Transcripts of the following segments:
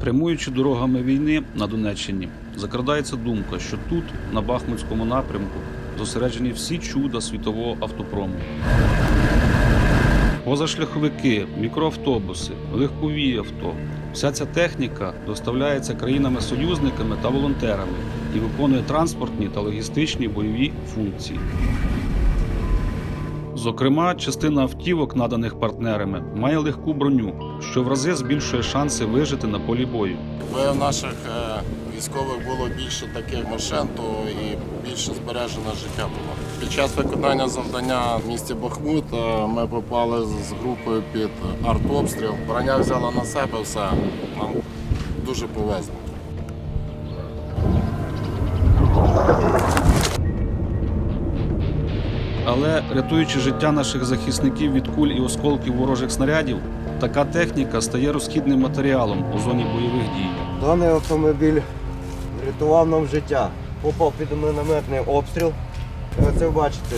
Прямуючи дорогами війни на Донеччині, закрадається думка, що тут, на Бахмутському напрямку, зосереджені всі чуда світового автопрому. Позашляховики, мікроавтобуси, легкові авто. Вся ця техніка доставляється країнами-союзниками та волонтерами і виконує транспортні та логістичні бойові функції. Зокрема, частина автівок, наданих партнерами, має легку броню, що в рази збільшує шанси вижити на полі бою. Якби в наших е, військових було більше таких машин, то і більше збережено життя було. Під час виконання завдання в місті Бахмут е, ми попали з- групою під артобстріл. Броня взяла на себе все. Нам дуже повезло. Але рятуючи життя наших захисників від куль і осколків ворожих снарядів, така техніка стає розхідним матеріалом у зоні бойових дій. Даний автомобіль врятував нам життя. Попав під мінометний обстріл. І оце ви бачите,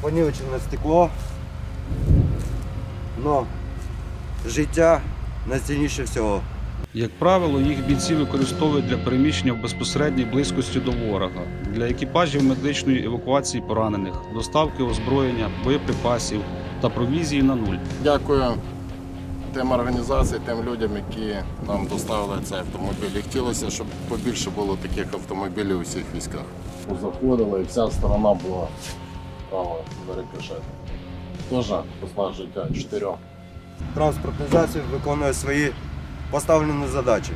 понівечене стекло. Но життя найцінніше всього. Як правило, їх бійці використовують для переміщення в безпосередній близькості до ворога, для екіпажів медичної евакуації поранених, доставки озброєння, боєприпасів та провізії на нуль. Дякую тим організаціям, тим людям, які нам доставили цей автомобіль. І хотілося, щоб побільше було таких автомобілів у всіх військах. Заходили, і вся сторона була права рикошету. Теж посла життя чотирьох. Транспортний засіб виконує свої поставлені задачі.